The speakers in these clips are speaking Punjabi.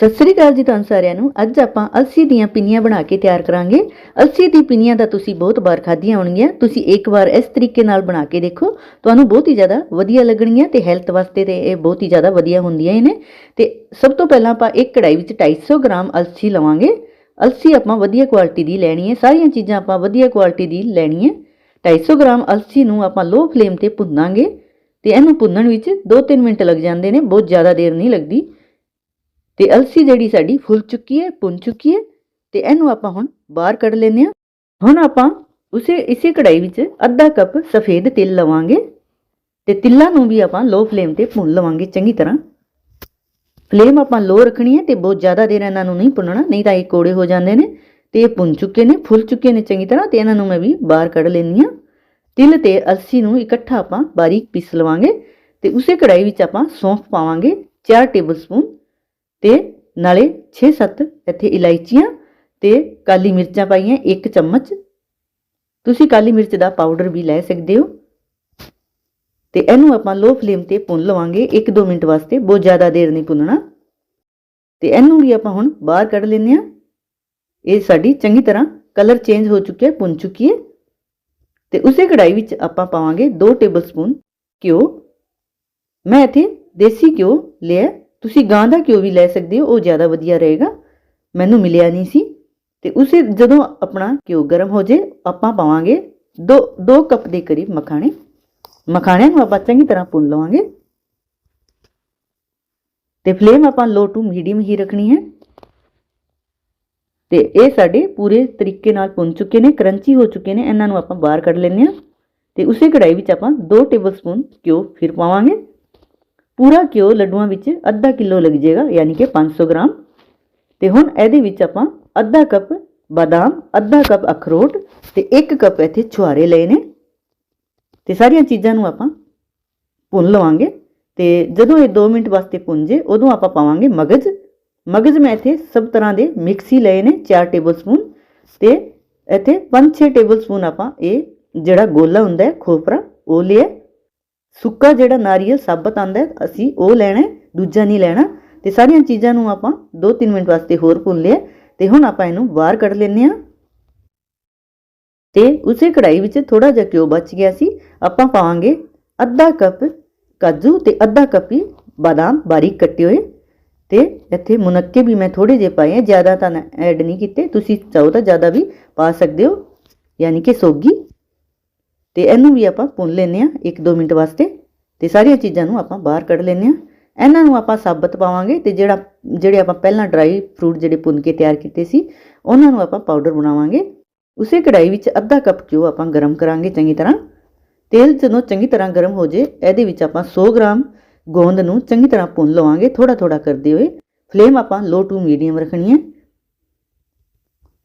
ਸਤਿ ਸ੍ਰੀ ਅਕਾਲ ਜੀ ਤੁਹਾਨੂੰ ਸਾਰਿਆਂ ਨੂੰ। ਅੱਜ ਆਪਾਂ ਅਲਸੀ ਦੀਆਂ ਪਿੰਨੀਆਂ ਬਣਾ ਕੇ ਤਿਆਰ ਕਰਾਂਗੇ। ਅਲਸੀ ਦੀ ਪਿੰਨੀਆਂ ਤਾਂ ਤੁਸੀਂ ਬਹੁਤ ਵਾਰ ਖਾਧੀਆਂ ਹੋਣਗੀਆਂ। ਤੁਸੀਂ ਇੱਕ ਵਾਰ ਇਸ ਤਰੀਕੇ ਨਾਲ ਬਣਾ ਕੇ ਦੇਖੋ। ਤੁਹਾਨੂੰ ਬਹੁਤ ਹੀ ਜ਼ਿਆਦਾ ਵਧੀਆ ਲੱਗਣਗੀਆਂ ਤੇ ਹੈਲਥ ਵਾਸਤੇ ਤੇ ਇਹ ਬਹੁਤ ਹੀ ਜ਼ਿਆਦਾ ਵਧੀਆ ਹੁੰਦੀਆਂ ਨੇ ਤੇ ਸਭ ਤੋਂ ਪਹਿਲਾਂ ਆਪਾਂ ਇੱਕ ਕੜਾਈ ਵਿੱਚ 250 ਗ੍ਰਾਮ ਅਲਸੀ ਲਵਾਂਗੇ। ਅਲਸੀ ਆਪਾਂ ਵਧੀਆ ਕੁਆਲਿਟੀ ਦੀ ਲੈਣੀ ਹੈ। ਸਾਰੀਆਂ ਚੀਜ਼ਾਂ ਆਪਾਂ ਵਧੀਆ ਕੁਆਲਿਟੀ ਦੀ ਲੈਣੀ ਹੈ 250 ਗ੍ਰਾਮ ਅਲਸੀ ਨੂੰ ਆਪਾਂ ਲੋ ਫਲੇਮ ਤੇ ਭੁੰਨਾਂਗੇ ਤੇ ਇਹਨੂੰ ਭੁੰਨਣ ਵਿੱਚ 2-3 ਮਿੰਟ ਲੱਗ ਜਾਂਦੇ ਨੇ। ਬਹੁਤ ਜ਼ਿਆਦਾ ਦੇਰ ਨਹੀਂ ਲੱਗਦੀ। ਤੇ ਅਲਸੀ ਜਿਹੜੀ ਸਾਡੀ ਫੁੱਲ ਚੁੱਕੀ ਹੈ ਭੁੰਨ ਚੁੱਕੀ ਹੈ ਤੇ ਇਹਨੂੰ ਆਪਾਂ ਹੁਣ ਬਾਹਰ ਕੱਢ ਲੈਂਦੇ ਹਾਂ। ਹੁਣ ਆਪਾਂ ਉਸੇ, ਇਸੇ ਕੜਾਈ ਵਿੱਚ ਅੱਧਾ ਕੱਪ ਸਫੇਦ ਤਿਲ ਲਵਾਂਗੇ ਤੇ ਤਿਲਾਂ ਨੂੰ ਵੀ ਆਪਾਂ ਲੋ ਫਲੇਮ ਤੇ ਭੁੰਨ ਲਵਾਂਗੇ ਚੰਗੀ ਤਰ੍ਹਾਂ। ਫਲੇਮ ਆਪਾਂ ਲੋ ਰੱਖਣੀ ਹੈ ਤੇ ਬਹੁਤ ਜ਼ਿਆਦਾ ਦੇਰ ਇਹਨਾਂ ਨੂੰ ਨਹੀਂ ਭੁੰਨਣਾ, ਨਹੀਂ ਤਾਂ ਇਹ ਕੋੜੇ ਹੋ ਜਾਂਦੇ ਨੇ ਤੇ ਇਹ ਭੁੰਨ ਚੁੱਕੇ ਨੇ, ਫੁੱਲ ਚੁੱਕੇ ਨੇ ਚੰਗੀ ਤਰ੍ਹਾਂ ਤੇ ਇਹਨਾਂ ਨੂੰ ਮੈਂ ਵੀ ਬਾਹਰ ਕੱਢ ਲੈਂਦੀ ਹਾਂ। ਤਿਲ ਤੇ ਅਲਸੀ ਨੂੰ ਇਕੱਠਾ ਆਪਾਂ ਬਾਰੀਕ ਪੀਸ ਲਵਾਂਗੇ ਤੇ ਉਸੇ ਕੜਾਈ ਵਿੱਚ ਆਪਾਂ ਸੌਂਫ ਪਾਵਾਂਗੇ 4 ਟੇਬਲਸਪੂਨ ਤੇ ਨਾਲੇ 6-7 ਇੱਥੇ ਇਲਾਇਚੀਆਂ ਤੇ ਕਾਲੀ ਮਿਰਚਾਂ ਪਾਈਆਂ 1 ਚਮਚ। ਤੁਸੀਂ ਕਾਲੀ ਮਿਰਚ ਦਾ ਪਾਊਡਰ ਵੀ ਲੈ ਸਕਦੇ ਹੋ। ਤੇ ਇਹਨੂੰ ਆਪਾਂ ਲੋ ਫਲੇਮ ਤੇ ਭੁੰਨ ਲਵਾਂਗੇ 1-2 ਮਿੰਟ ਵਾਸਤੇ, ਬਹੁਤ ਜ਼ਿਆਦਾ ਦੇਰ ਨਹੀਂ ਭੁੰਨਣਾ। ਤੇ ਇਹਨੂੰ ਵੀ ਆਪਾਂ ਹੁਣ ਬਾਹਰ ਕੱਢ ਲੈਂਦੇ ਆ ਇਹ ਸਾਡੀ ਚੰਗੀ ਤਰ੍ਹਾਂ ਕਲਰ ਚੇਂਜ ਹੋ ਚੁੱਕਿਆ, ਭੁੰਨ ਚੁੱਕੀ ਹੈ। ਤੇ ਉਸੇ ਕੜਾਈ ਵਿੱਚ ਆਪਾਂ ਪਾਵਾਂਗੇ 2 ਟੇਬਲਸਪੂਨ ਘਿਓ। ਮੈਂ ਇੱਥੇ ਦੇਸੀ ਘਿਓ ਲਿਆ। ਤੁਸੀਂ ਗਾਂ ਦਾ ਘਿਓ ਵੀ ਲੈ ਸਕਦੇ ਹੋ, ਉਹ ਜ਼ਿਆਦਾ ਵਧੀਆ ਰਹੇਗਾ। ਮੈਨੂੰ ਮਿਲਿਆ ਨਹੀਂ ਸੀ। ਤੇ ਉਸੇ ਜਦੋਂ ਆਪਣਾ ਘਿਓ ਗਰਮ ਹੋ ਜੇ, ਆਪਾਂ ਪਾਵਾਂਗੇ 2 2 ਕੱਪ ਦੇ ਕਰੀਬ ਮਖਾਣੇ। ਮਖਾਣਿਆਂ ਨੂੰ ਆਪਾਂ ਚੰਗੀ ਤਰ੍ਹਾਂ ਭੁੰਨ ਲਵਾਂਗੇ। ਤੇ ਫਲੇਮ ਆਪਾਂ ਲੋ ਟੂ ਮੀਡੀਅਮ ਹੀ ਰੱਖਣੀ ਹੈ। ਤੇ ਇਹ ਸਾਡੇ ਪੂਰੇ ਤਰੀਕੇ ਨਾਲ ਭੁੰਨ ਚੁੱਕੇ ਨੇ, ਕਰੰਚੀ ਹੋ ਚੁੱਕੇ ਨੇ, ਇਹਨਾਂ ਨੂੰ ਆਪਾਂ ਬਾਹਰ ਕੱਢ ਲੈਂਦੇ ਹਾਂ। ਤੇ ਉਸੇ ਕੜਾਈ ਵਿੱਚ ਆਪਾਂ 2 ਟੇਬਲਸਪੂਨ ਘਿਓ ਫਿਰ ਪਾਵਾਂਗੇ। ਪੂਰਾ ਘਿਓ ਲੱਡੂਆਂ ਵਿੱਚ ਅੱਧਾ ਕਿਲੋ ਲੱਗ ਜਾਏਗਾ, ਯਾਨੀ ਕਿ 500 ਗ੍ਰਾਮ। ਤੇ ਹੁਣ ਇਹਦੇ ਵਿੱਚ ਆਪਾਂ ਅੱਧਾ ਕੱਪ ਬਾਦਾਮ, ਅੱਧਾ ਕੱਪ ਅਖਰੋਟ ਤੇ 1 ਕੱਪ ਇੱਥੇ ਛੁਹਾਰੇ ਲਏ ਨੇ। ਤੇ ਸਾਰੀਆਂ ਚੀਜ਼ਾਂ ਨੂੰ ਆਪਾਂ ਭੁੰਨ ਲਵਾਂਗੇ ਤੇ ਜਦੋਂ ਇਹ 2 ਮਿੰਟ ਵਾਸਤੇ ਭੁੰਨ ਜੇ, ਉਦੋਂ ਆਪਾਂ ਪਾਵਾਂਗੇ ਮਗਜ਼। ਮਗਜ਼ ਮੈਂ ਇੱਥੇ ਸਭ ਤਰ੍ਹਾਂ ਦੇ ਮਿਕਸੀ ਲਏ ਨੇ 4 ਟੇਬਲਸਪੂਨ। ਤੇ ਇੱਥੇ 5-6 ਟੇਬਲਸਪੂਨ ਆਪਾਂ ਇਹ ਜਿਹੜਾ ਗੋਲਾ ਹੁੰਦਾ ਹੈ, ਖੋਪਰਾ, ਉਹ ਲਿਆ। ਸੁੱਕਾ ਜਿਹੜਾ ਨਾਰੀਅਲ ਸਾਬਤ ਆਂਦਾ ਅਸੀਂ ਉਹ ਲੈਣਾ ਦੂਜਾ ਨਹੀਂ ਲੈਣਾ। ਤੇ ਸਾਰੀਆਂ ਚੀਜ਼ਾਂ ਨੂੰ ਆਪਾਂ 2-3 ਮਿੰਟ ਵਾਸਤੇ ਹੋਰ ਭੁੰਨ ਲਿਆ ਤੇ ਹੁਣ ਆਪਾਂ ਇਹਨੂੰ ਬਾਹਰ ਕੱਢ ਲੈਂਦੇ ਹਾਂ। ਤੇ ਉਸੇ ਕੜਾਈ ਵਿੱਚ ਥੋੜਾ ਜਿਹਾ ਘਿਓ ਬਚ ਗਿਆ ਸੀ। ਆਪਾਂ ਪਾਵਾਂਗੇ ਅੱਧਾ ਕੱਪ ਕਾਜੂ ਤੇ ਅੱਧਾ ਕੱਪ ਹੀ ਬਾਦਾਮ ਬਾਰੀਕ ਕੱਟੇ ਹੋਏ। ਤੇ ਇੱਥੇ ਮੁਨੱਕੇ ਵੀ ਮੈਂ ਥੋੜੇ ਜਿਹੇ ਪਾਏ ਆ, ਜ਼ਿਆਦਾ ਤਾਂ ਐਡ ਨਹੀਂ ਕੀਤੇ। ਤੁਸੀਂ ਚਾਹੋ ਤਾਂ ਜ਼ਿਆਦਾ ਵੀ ਪਾ ਸਕਦੇ ਹੋ, ਯਾਨੀ ਕਿ ਸੋਗੀ। ਤੇ ਇਹਨੂੰ ਵੀ ਆਪਾਂ ਭੁੰਨ ਲੈਂਦੇ ਆ 1-2 ਮਿੰਟ ਵਾਸਤੇ ਤੇ ਸਾਰੀਆਂ ਚੀਜ਼ਾਂ ਨੂੰ ਆਪਾਂ ਬਾਹਰ ਕੱਢ ਲੈਂਦੇ ਆ ਇਹਨਾਂ ਨੂੰ ਆਪਾਂ ਸਾਬਤ ਪਾਵਾਂਗੇ ਤੇ ਜਿਹੜਾ, ਜਿਹੜੇ ਆਪਾਂ ਪਹਿਲਾਂ ਡਰਾਈ ਫਰੂਟ ਜਿਹੜੇ ਭੁੰਨ ਕੇ ਤਿਆਰ ਕੀਤੇ ਸੀ, ਉਹਨਾਂ ਨੂੰ ਆਪਾਂ ਪਾਊਡਰ ਬਣਾਵਾਂਗੇ। ਉਸੇ ਕੜਾਈ ਵਿੱਚ ਅੱਧਾ ਕੱਪ ਘਿਓ ਆਪਾਂ ਗਰਮ ਕਰਾਂਗੇ ਚੰਗੀ ਤਰ੍ਹਾਂ। ਤੇਲ ਜਦੋਂ ਚੰਗੀ ਤਰ੍ਹਾਂ ਗਰਮ ਹੋ ਜੇ, ਇਹਦੇ ਵਿੱਚ ਆਪਾਂ 100 ਗ੍ਰਾਮ ਗੋਂਦ ਨੂੰ ਚੰਗੀ ਤਰ੍ਹਾਂ ਭੁੰਨ ਲਵਾਂਗੇ ਥੋੜਾ ਥੋੜਾ ਕਰਦੇ ਹੋਏ। ਫਲੇਮ ਆਪਾਂ ਲੋ ਟੂ ਮੀਡੀਅਮ ਰੱਖਣੀ ਹੈ।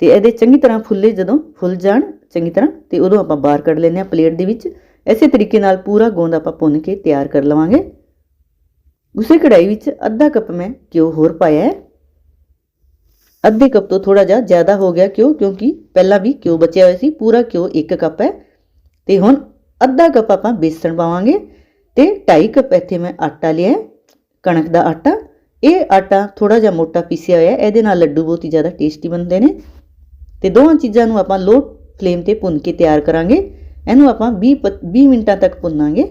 ਤੇ ਇਹਦੇ ਚੰਗੀ ਤਰ੍ਹਾਂ ਫੁੱਲੇ ਜਦੋਂ ਫੁੱਲ ਜਾਣ ਚੰਗੀ ਤਰ੍ਹਾਂ, ਤੇ ਉਦੋਂ ਆਪਾਂ ਬਾਹਰ ਕੱਢ ਲੈਂਦੇ ਆ ਪਲੇਟ ਦੇ ਵਿੱਚ। ਇਸੇ ਤਰੀਕੇ ਨਾਲ ਪੂਰਾ ਗੋਂਦ ਆਪਾਂ ਭੁੰਨ ਕੇ ਤਿਆਰ ਕਰ ਲਵਾਂਗੇ। ਉਸੇ ਕੜਾਈ ਵਿੱਚ ਅੱਧਾ ਕੱਪ ਮੈਂ ਘਿਓ ਹੋਰ ਪਾਇਆ ਹੈ। ਅੱਧੇ ਕੱਪ ਤੋਂ ਥੋੜਾ ਜਿਹਾ ਜ਼ਿਆਦਾ ਹੋ ਗਿਆ ਕਿਉਂ ਕਿਉਂਕਿ ਪਹਿਲਾਂ ਵੀ ਘਿਓ ਬਚਿਆ ਹੋਇਆ ਸੀ, ਪੂਰਾ ਘਿਓ 1 ਕੱਪ ਹੈ। ਤੇ ਹੁਣ ਅੱਧਾ ਕੱਪ ਆਪਾਂ ਬੇਸਣ ਪਾਵਾਂਗੇ ਤੇ 2.5 ਕੱਪ ਇੱਥੇ ਮੈਂ ਆਟਾ ਲਿਆ ਕਣਕ ਦਾ ਆਟਾ। ਇਹ ਆਟਾ ਥੋੜਾ ਜਿਹਾ ਮੋਟਾ ਪੀਸਿਆ ਹੋਇਆ ਹੈ, ਇਹਦੇ ਨਾਲ ਲੱਡੂ ਬਹੁਤ ਹੀ ਜ਼ਿਆਦਾ ਟੇਸਟੀ ਬਣਦੇ ਨੇ। ਤੇ ਦੋਵਾਂ ਚੀਜ਼ਾਂ ਨੂੰ ਆਪਾਂ ਲੋ ਫਲੇਮ ਤੇ ਭੁੰਨ ਕੇ ਤਿਆਰ ਕਰਾਂਗੇ। ਇਹਨੂੰ ਆਪਾਂ 20 20 ਮਿੰਟਾਂ ਤੱਕ ਭੁੰਨਾਂਗੇ।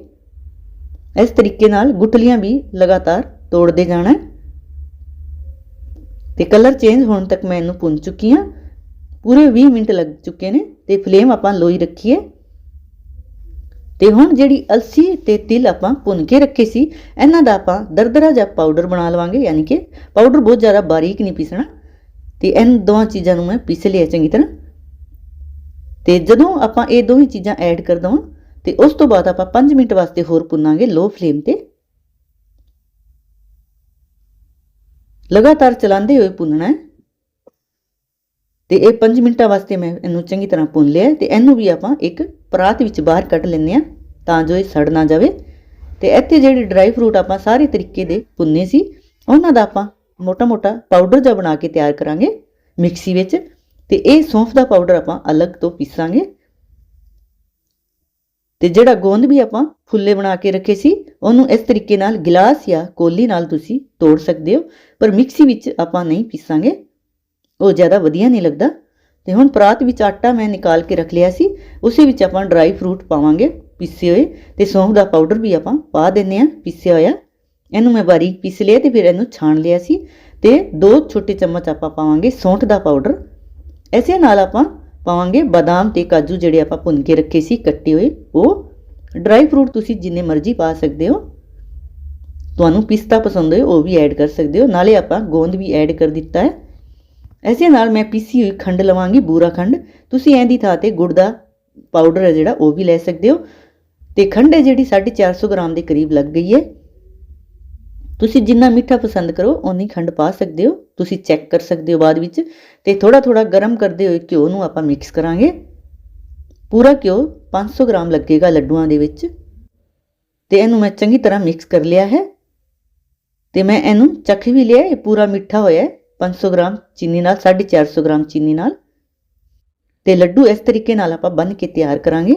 ਇਸ ਤਰੀਕੇ ਨਾਲ ਗੁਟਲੀਆਂ ਵੀ ਲਗਾਤਾਰ ਤੋੜਦੇ ਜਾਣਾ ਹੈ। ਤੇ ਕਲਰ ਚੇਂਜ ਹੋਣ ਤੱਕ ਮੈਂ ਇਹਨੂੰ ਭੁੰਨ ਚੁੱਕੀ ਹਾਂ। ਪੂਰੇ 20 ਮਿੰਟ ਲੱਗ ਚੁੱਕੇ ਨੇ ਤੇ ਫਲੇਮ ਆਪਾਂ ਲੋਈ ਰੱਖੀਏ। ਤੇ ਹੁਣ ਜਿਹੜੀ ਅਲਸੀ ਤੇ ਤਿਲ ਆਪਾਂ ਭੁੰਨ ਕੇ ਰੱਖੇ ਸੀ, ਇਹਨਾਂ ਦਾ ਆਪਾਂ ਦਰਦਰਾ ਜਿਹਾ ਪਾਊਡਰ ਬਣਾ ਲਵਾਂਗੇ, ਯਾਨੀ ਕਿ ਪਾਊਡਰ ਬਹੁਤ ਜ਼ਿਆਦਾ ਬਾਰੀਕ ਨਹੀਂ ਪੀਸਣਾ। ਤੇ ਇਹਨਾਂ ਦੋਵਾਂ ਚੀਜ਼ਾਂ ਨੂੰ ਮੈਂ ਪੀਸ ਲਿਆ ਚੰਗੀ ਤਰ੍ਹਾਂ। ਤੇ ਜਦੋਂ ਆਪਾਂ ਇਹ ਦੋਵੇਂ ਚੀਜ਼ਾਂ ਐਡ ਕਰ ਦਵਾਂ ਤੇ ਉਸ ਤੋਂ ਬਾਅਦ ਆਪਾਂ 5 ਮਿੰਟ ਵਾਸਤੇ ਹੋਰ ਭੁੰਨਾਂਗੇ ਲੋ ਫਲੇਮ ਤੇ। ਲਗਾਤਾਰ ਚਲਾਉਂਦੇ ਹੋਏ ਭੁੰਨਣਾ ਹੈ। ਤੇ ਇਹ 5 ਮਿੰਟਾਂ ਵਾਸਤੇ ਮੈਂ ਇਹਨੂੰ ਚੰਗੀ ਤਰ੍ਹਾਂ ਭੁੰਨ ਲਿਆ ਤੇ ਇਹਨੂੰ ਵੀ ਆਪਾਂ ਇੱਕ ਪਰਾਤ ਵਿੱਚ ਬਾਹਰ ਕੱਢ ਲੈਂਦੇ ਆ ਤਾਂ ਜੋ ਇਹ ਸੜ ਨਾ ਜਾਵੇ। ਤੇ ਇੱਥੇ ਜਿਹੜੇ ਡਰਾਈ ਫਰੂਟ ਆਪਾਂ ਸਾਰੇ ਤਰੀਕੇ ਦੇ ਭੁੰਨੇ ਸੀ, ਉਹਨਾਂ ਦਾ ਆਪਾਂ ਮੋਟਾ-ਮੋਟਾ ਪਾਊਡਰ ਜਿਹਾ ਬਣਾ ਕੇ ਤਿਆਰ ਕਰਾਂਗੇ। ਮਿਕਸੀ ਵਿੱਚ ਤੇ ਇਹ ਸੌਂਫ ਦਾ ਪਾਊਡਰ ਆਪਾਂ ਅਲੱਗ ਤੋਂ ਪੀਸਾਂਗੇ। ਤੇ ਜਿਹੜਾ ਗੋਂਦ ਵੀ ਆਪਾਂ ਫੁੱਲੇ ਬਣਾ ਕੇ ਰੱਖੇ ਸੀ, ਉਹਨੂੰ ਇਸ ਤਰੀਕੇ ਨਾਲ ਗਿਲਾਸ ਜਾਂ ਕੋਲੀ ਨਾਲ ਤੁਸੀਂ ਤੋੜ ਸਕਦੇ ਹੋ, ਪਰ ਮਿਕਸੀ ਵਿੱਚ ਆਪਾਂ ਨਹੀਂ ਪੀਸਾਂਗੇ। ਉਹ ਜ਼ਿਆਦਾ ਵਧੀਆ ਨਹੀਂ ਲੱਗਦਾ। ਤੇ ਹੁਣ ਪਰਾਤ ਵਿੱਚ ਆਟਾ ਮੈਂ ਨਿਕਾਲ ਕੇ ਰੱਖ ਲਿਆ ਸੀ, ਉਸੇ ਵਿੱਚ ਆਪਾਂ ਡਰਾਈ ਫਰੂਟ ਪਾਵਾਂਗੇ ਪੀਸੇ ਹੋਏ। ਤੇ ਸੌਂਫ ਦਾ ਪਾਊਡਰ ਵੀ ਆਪਾਂ ਪਾ ਦਿੰਨੇ ਆ ਪੀਸਿਆ ਹੋਇਆ। ਇਹਨੂੰ ਮੈਂ ਬਾਰੀਕ ਪੀਸ ਲਿਆ ਤੇ ਫਿਰ ਇਹਨੂੰ ਛਾਣ ਲਿਆ ਸੀ। ਤੇ ਦੋ ਛੋਟੇ ਚਮਚ ਆਪਾਂ ਪਾਵਾਂਗੇ ਸੌਂਠ ਦਾ ਪਾਊਡਰ ਐਸੇ ਨਾਲ ਆਪਾਂ ਪਾਵਾਂਗੇ ਬਾਦਾਮ ਤੇ ਕਾਜੂ ਜਿਹੜੇ ਆਪਾਂ ਭੁੰਨ ਕੇ ਰੱਖੇ ਸੀ, ਕੱਟੇ ਹੋਏ। ਉਹ ਡਰਾਈ ਫਰੂਟ ਤੁਸੀਂ ਜਿੰਨੇ ਮਰਜ਼ੀ ਪਾ ਸਕਦੇ ਹੋ। ਤੁਹਾਨੂੰ ਪਿਸਤਾ ਪਸੰਦ ਹੋਏ, ਉਹ ਵੀ ਐਡ ਕਰ ਸਕਦੇ ਹੋ। ਨਾਲੇ ਆਪਾਂ ਗੋਂਦ ਵੀ ਐਡ ਕਰ ਦਿੱਤਾ ਹੈ। ਐਸੇ ਨਾਲ ਮੈਂ ਪੀਸੀ ਹੋਈ ਖੰਡ ਲਵਾਂਗੀ, ਬੂਰਾ ਖੰਡ। ਤੁਸੀਂ ਐਂ ਥਾਂ ਤੇ ਗੁੜ ਦਾ ਪਾਊਡਰ ਹੈ ਜਿਹੜਾ, ਉਹ ਵੀ ਲੈ ਸਕਦੇ ਹੋ। ਤੇ ਖੰਡ ਹੈ ਜਿਹੜੀ 450 ਗ੍ਰਾਮ ਦੇ ਕਰੀਬ ਲੱਗ ਗਈ ਹੈ। ਤੁਸੀਂ ਜਿੰਨਾ ਮਿੱਠਾ ਪਸੰਦ ਕਰੋ, ਓਨੀ ਖੰਡ ਪਾ ਸਕਦੇ ਹੋ। ਤੁਸੀਂ ਚੈੱਕ ਕਰ ਸਕਦੇ ਹੋ ਬਾਅਦ ਵਿੱਚ ਤੇ ਥੋੜਾ ਥੋੜਾ ਗਰਮ ਕਰਦੇ ਹੋਏ ਘਿਓ ਨੂੰ ਆਪਾਂ ਮਿਕਸ ਕਰਾਂਗੇ। ਪੂਰਾ ਘਿਓ 500 ਗ੍ਰਾਮ ਲੱਗੇਗਾ ਲੱਡੂਆਂ ਦੇ ਵਿੱਚ। ਤੇ ਇਹਨੂੰ ਮੈਂ ਚੰਗੀ ਤਰ੍ਹਾਂ ਮਿਕਸ ਕਰ ਲਿਆ ਹੈ। ਤੇ ਮੈਂ ਇਹਨੂੰ ਚੱਖ ਵੀ ਲਿਆ ਇਹ ਪੂਰਾ ਮਿੱਠਾ ਹੋਇਆ ਹੈ 500 ਗ੍ਰਾਮ ਚੀਨੀ ਨਾਲ 450 ਗ੍ਰਾਮ ਚੀਨੀ ਨਾਲ। ਤੇ ਲੱਡੂ ਇਸ ਤਰੀਕੇ ਨਾਲ ਆਪਾਂ ਬੰਨ ਕੇ ਤਿਆਰ ਕਰਾਂਗੇ।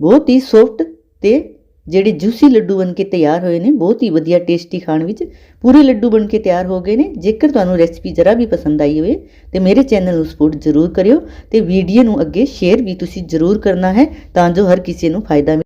ਬਹੁਤ ਹੀ ਸੌਫਟ ਤੇ ਜਿਹੜੇ ਜੂਸੀ ਲੱਡੂ ਬਣ ਕੇ ਤਿਆਰ ਹੋਏ ਨੇ, ਬਹੁਤ ਹੀ ਵਧੀਆ ਟੇਸਟੀ ਖਾਣ ਵਿੱਚ ਪੂਰੇ ਲੱਡੂ ਬਣ ਕੇ ਤਿਆਰ ਹੋ ਗਏ ਨੇ। ਜੇਕਰ ਤੁਹਾਨੂੰ ਰੈਸਪੀ ਜਰਾ ਵੀ ਪਸੰਦ ਆਈ ਹੋਵੇ, ਤੇ ਮੇਰੇ ਚੈਨਲ ਨੂੰ ਸਪੋਰਟ ਜ਼ਰੂਰ ਕਰਿਓ ਤੇ ਵੀਡੀਓ ਨੂੰ ਅੱਗੇ ਸ਼ੇਅਰ ਵੀ ਤੁਸੀਂ ਜ਼ਰੂਰ ਕਰਨਾ ਹੈ ਤਾਂ ਜੋ ਹਰ ਕਿਸੇ ਨੂੰ ਫਾਇਦਾ ਮਿਲੇ।